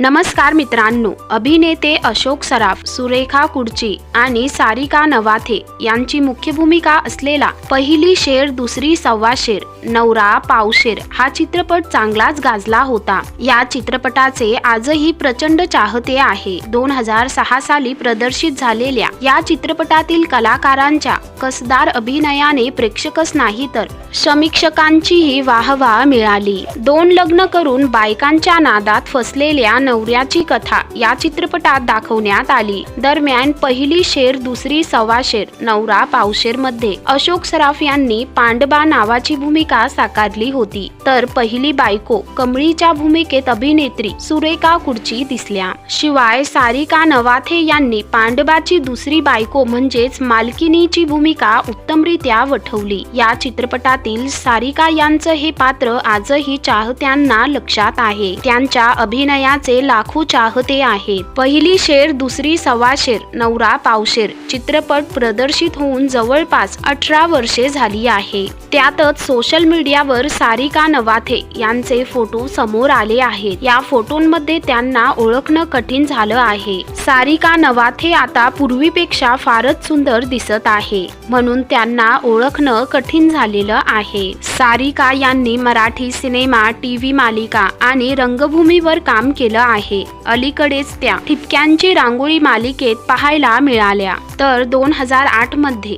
नमस्कार मित्रांनो अभिनेते अशोक सराफ सुरेखा कुडची आणि सारिका नवाथे यांची मुख्य भूमिका असलेला पहिली शेर दुसरी सव्वा शेर नवरा पावशेर हा चित्रपट चांगलाच गाजला होता. या चित्रपटाचे आजही प्रचंड चाहते आहे. दोन हजार सहा साली प्रदर्शित झालेल्या या चित्रपटातील कलाकारांच्या कसदार अभिनयाने प्रेक्षकच नाही तर समीक्षकांचीही वाहवा मिळाली. दोन लग्न करून बायकांच्या नादात फसलेल्या नवऱ्याची कथा या चित्रपटात दाखवण्यात आली. दरम्यान पहिली शेर दुसरी सव्वा शेर नवरा पावशेरमध्ये. अशोक सराफ यांनी पांडबा नावाची भूमिका साकारली होती. तर पहिली बायको कमळीच्या भूमिकेत अभिनेत्री सुरेखा कुडची दिसल्या. शिवाय सारिका नवाथे यांनी पांडबाची दुसरी बायको म्हणजेच मालकिनीची भूमिका उत्तमरित्या वठवली. या चित्रपटातील सारिका यांचं हे पात्र आजही चाहत्यांना लक्षात आहे. त्यांच्या अभिनयाचे लाखो चाहते आहेत पहिली शेर दुसरी सव्वा शेर नवरा पावशेर चित्रपट प्रदर्शित होऊन जवळपास अठरा वर्षे झाली आहे. त्यातच सोशल मीडियावर सारिका नवाथे यांचे फोटो समोर आले आहेत. या फोटोंमध्ये त्यांना ओळखणं कठीण झालं आहे. सारिका नवाथे आता पूर्वीपेक्षा फारच सुंदर दिसत आहे. म्हणून त्यांना ओळखणं कठीण झालेलं आहे. सारिका यांनी मराठी सिनेमा टीव्ही मालिका आणि रंगभूमीवर काम केलं आहे. अलीकडेच त्या ठिपक्यांची रांगोळी मालिकेत पाहायला मिळाल्या. तर दोन हजार आठमध्ये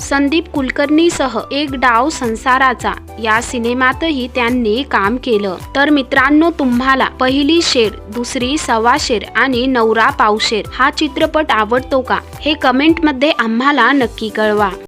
संदीप कुलकर्णीसह एक डाव संसाराचा या सिनेमातही त्यांनी काम केलं. तर मित्रांनो तुम्हाला पहिली शेर दुसरी सव्वा शेर आणि नवरा पावशेर हा चित्रपट आवडतो का? हे कमेंटमध्ये आम्हाला नक्की कळवा.